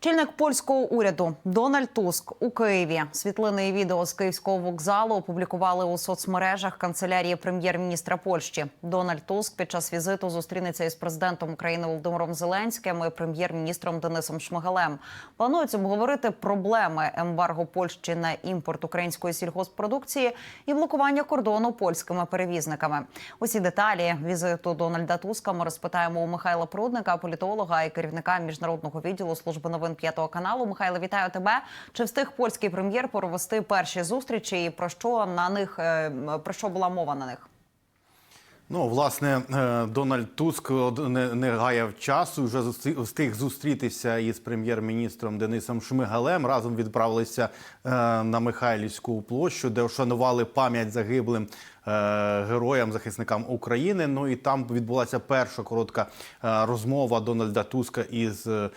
Чільник польського уряду Дональд Туск у Києві світлини відео з київського вокзалу опублікували у соцмережах канцелярії прем'єр-міністра Польщі. Дональд Туск під час візиту зустрінеться із президентом України Володимиром Зеленським і прем'єр-міністром Денисом Шмигалем. Планується обговорити проблеми ембарго Польщі на імпорт української сільгоспродукції і блокування кордону польськими перевізниками. Усі деталі візиту Дональда Туска ми розпитаємо у Михайла Прудника, політолога і керівника міжнародного відділу служби новин п'ятого каналу. Михайло, вітаю тебе. Чи встиг польський прем'єр провести перші зустрічі? І про що на них е, про що була мова на них? Ну, власне, е, Дональд Туск не, не гаяв часу. Вже встиг зустрітися із прем'єр-міністром Денисом Шмигалем. Разом відправилися е, на Михайлівську площу, де вшанували пам'ять загиблим героям, захисникам України. Ну і там відбулася перша коротка е, розмова Дональда Туска із е,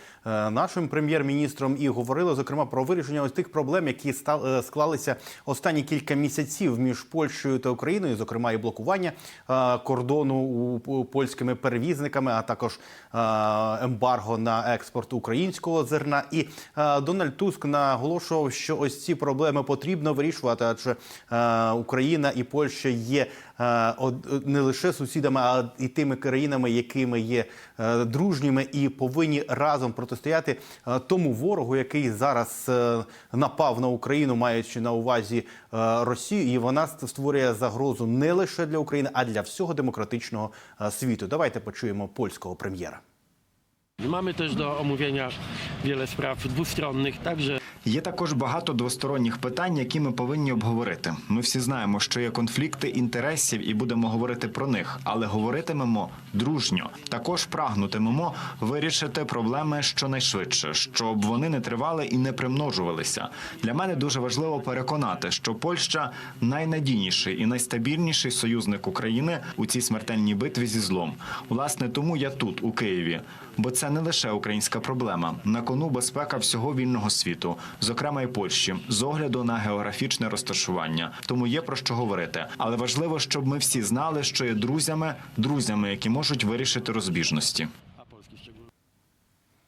нашим прем'єр-міністром. І говорили зокрема про вирішення ось тих проблем, які е, склалися останні кілька місяців між Польщею та Україною, зокрема і блокування е, кордону у польськими перевізниками, а також е, ембарго на експорт українського зерна. І е, Дональд Туск наголошував, що ось ці проблеми потрібно вирішувати, адже е, Україна і Польща є е, не лише сусідами, а і тими країнами, якими є е, дружніми, і повинні разом протистояти е, тому ворогу, який зараз напав на Україну, маючи на увазі Росію, і вона створює загрозу не лише для України, а для всього демократичного світу. Давайте почуємо польського прем'єра. Mamy też do omówienia wiele spraw dwustronnych, także Є також багато двосторонніх питань, які ми повинні обговорити. Ми всі знаємо, що є конфлікти інтересів, і будемо говорити про них, але говоритимемо дружньо. Також прагнутимемо вирішити проблеми щонайшвидше, щоб вони не тривали і не примножувалися. Для мене дуже важливо переконати, що Польща найнадійніший і найстабільніший союзник України у цій смертельній битві зі злом. Власне, тому я тут, у Києві. Бо це не лише українська проблема. На кону безпека всього вільного світу, зокрема і Польщі, з огляду на географічне розташування. Тому є про що говорити. Але важливо, щоб ми всі знали, що є друзями, друзями, які можуть вирішити розбіжності.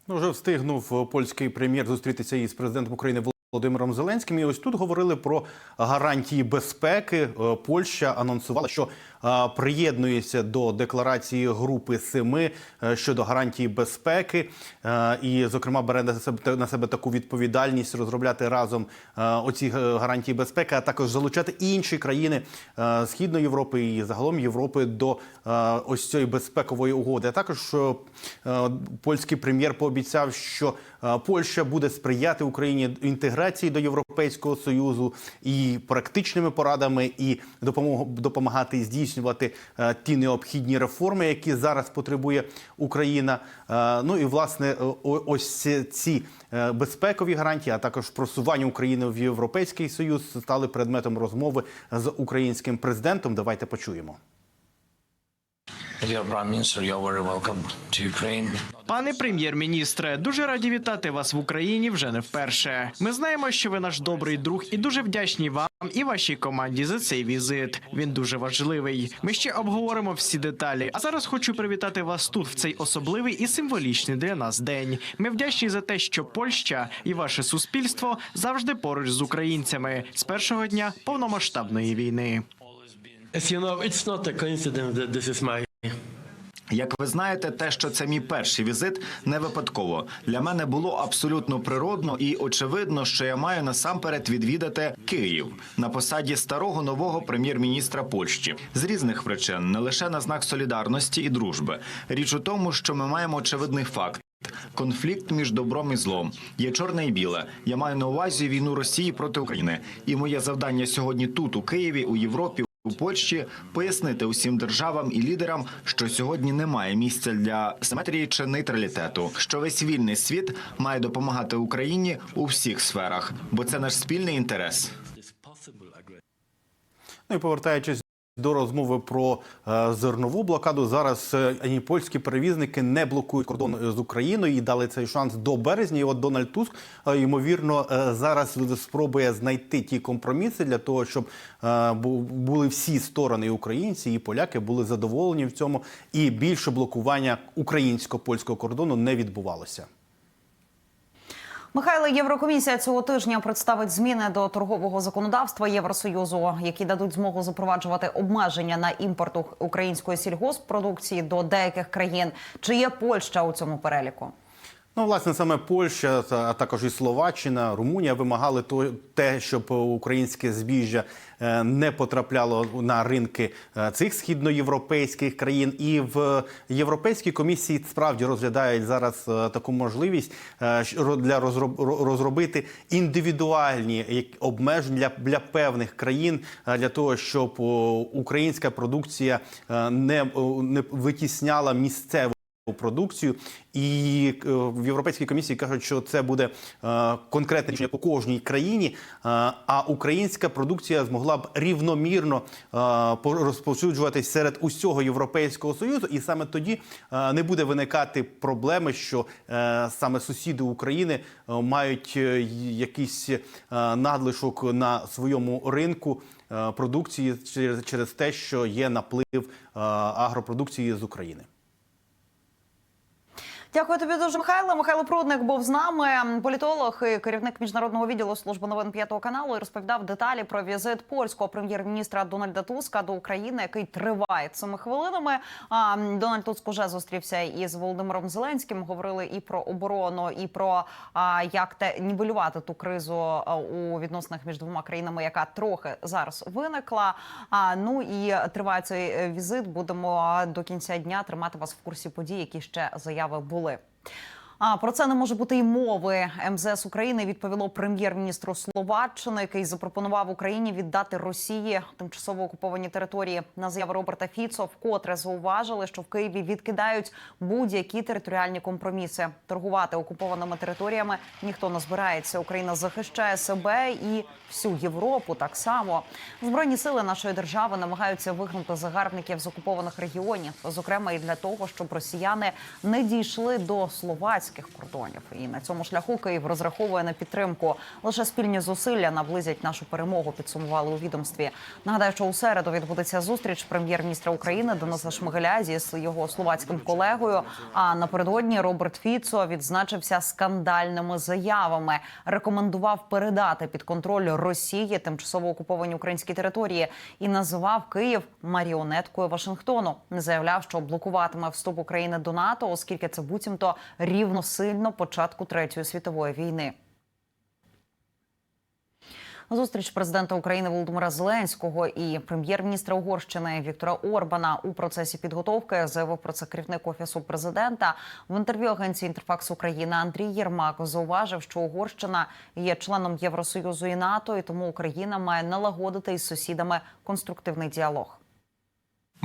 Ну, вже встигнув е, польський прем'єр зустрітися із президентом України Володимиром Зеленським. І ось тут говорили про гарантії безпеки. Е, Польща анонсувала, що приєднується до декларації групи семи е, щодо гарантії безпеки, Е, і, зокрема, бере на себе на себе таку відповідальність розробляти разом е, оці е, гарантії безпеки, а також залучати інші країни е, Східної Європи і загалом Європи до е, ось цієї безпекової угоди. А також е, е, польський прем'єр пообіцяв, що е, Польща буде сприяти Україні інтеграції до Європейського союзу і практичними порадами, і допомагати здійснювати е, ті необхідні реформи, які зараз потребує Україна. Е, Ну і власне е, ось ці- безпекові гарантії, а також просування України в Європейський Союз стали предметом розмови з українським президентом. Давайте почуємо. Пане прем'єр-міністре, дуже раді вітати вас в Україні вже не вперше. Ми знаємо, що ви наш добрий друг, і дуже вдячні вам і вашій команді за цей візит. Він дуже важливий. Ми ще обговоримо всі деталі. А зараз хочу привітати вас тут в цей особливий і символічний для нас день. Ми вдячні за те, що Польща і ваше суспільство завжди поруч з українцями з першого дня повномасштабної війни. as you know, it's not a coincidence that this is my Як ви знаєте, те, що це мій перший візит, не випадково. Для мене було абсолютно природно і очевидно, що я маю насамперед відвідати Київ на посаді старого нового прем'єр-міністра Польщі з різних причин, не лише на знак солідарності і дружби. Річ у тому, що ми маємо очевидний факт. Конфлікт між добром і злом є чорне і біле. Я маю на увазі війну Росії проти України. І моє завдання сьогодні тут, у Києві, у Європі, у Польщі пояснити усім державам і лідерам, що сьогодні немає місця для симетрії чи нейтралітету, що весь вільний світ має допомагати Україні у всіх сферах, бо це наш спільний інтерес. Ну і повертаючись до розмови про е, зернову блокаду, зараз е, ані польські перевізники не блокують кордон з Україною і дали цей шанс до березня. І от Дональд Туск е, ймовірно е, зараз спробує знайти ті компроміси для того, щоб е, були всі сторони, і українці і поляки були задоволені в цьому, і більше блокування українсько-польського кордону не відбувалося. Михайло, Єврокомісія цього тижня представить зміни до торгового законодавства Євросоюзу, які дадуть змогу запроваджувати обмеження на імпорт української сільгоспродукції до деяких країн. Чи є Польща у цьому переліку? Ну, власне, саме Польща, а також і Словаччина, Румунія вимагали то, те, щоб українське збіжжя е, не потрапляло на ринки е, цих східноєвропейських країн. І в Європейській комісії справді розглядають зараз е, таку можливість для розроб- розробити індивідуальні обмеження для, для певних країн для того, щоб українська продукція не, не витісняла місцеву продукцію, і е, в Європейській комісії кажуть, що це буде е, конкретне рішення по кожній країні. е, а українська продукція змогла б рівномірно розповсюджуватись серед усього європейського союзу, і саме тоді не буде виникати проблеми, що саме сусіди України мають якийсь надлишок на своєму ринку. Продукції через, те, що є наплив агропродукції з України. Дякую тобі дуже, Михайло. Михайло Прудник був з нами. Політолог і керівник міжнародного відділу служби новин п'ятого каналу і розповідав деталі про візит польського прем'єр-міністра Дональда Туска до України, який триває цими хвилинами. А Дональд Туск уже зустрівся із Володимиром Зеленським. Говорили і про оборону, і про а, як те нівелювати ту кризу у відносинах між двома країнами, яка трохи зараз виникла. А ну і триває цей е, візит. Будемо до кінця дня тримати вас в курсі подій, які ще заяви були були. А про це не може бути й мови. МЗС України відповіло прем'єр-міністру Словаччини, який запропонував Україні віддати Росії тимчасово окуповані території. На заяву Роберта Фіцо вкотре зауважили, що в Києві відкидають будь-які територіальні компроміси. Торгувати окупованими територіями ніхто не збирається. Україна захищає себе і всю Європу так само. Збройні сили нашої держави намагаються вигнати загарбників з окупованих регіонів, зокрема і для того, щоб росіяни не дійшли до словацьких кордонів. І на цьому шляху Київ розраховує на підтримку. Лише спільні зусилля наблизять нашу перемогу. Підсумували у відомстві. Нагадаю, що у середу відбудеться зустріч прем'єр-міністра України Дениса Шмигаля зі його словацьким колегою. А напередодні Роберт Фіцо відзначився скандальними заявами. Рекомендував передати під контроль Росії тимчасово окуповані українські території і називав Київ маріонеткою Вашингтону. Не заявляв, що блокуватиме вступ України до НАТО, оскільки це буцімто рівносильно початку третьої світової війни. Зустріч президента України Володимира Зеленського і прем'єр-міністра Угорщини Віктора Орбана у процесі підготовки заявив про це керівник офісу президента. В інтерв'ю агенції Інтерфакс Україна Андрій Єрмак зауважив, що Угорщина є членом Євросоюзу і НАТО, і тому Україна має налагодити із сусідами конструктивний діалог.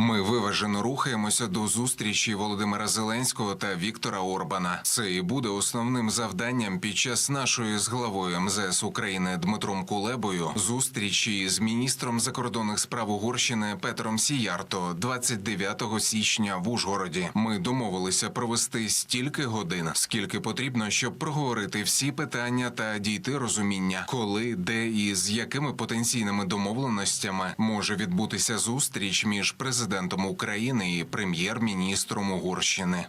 Ми виважено рухаємося до зустрічі Володимира Зеленського та Віктора Орбана. Це і буде основним завданням під час нашої з главою МЗС України Дмитром Кулебою зустрічі з міністром закордонних справ Угорщини Петром Сіярто 29 січня в Ужгороді. Ми домовилися провести стільки годин, скільки потрібно, щоб проговорити всі питання та дійти розуміння, коли, де і з якими потенційними домовленостями може відбутися зустріч між президентом України і прем'єр-міністром Угорщини.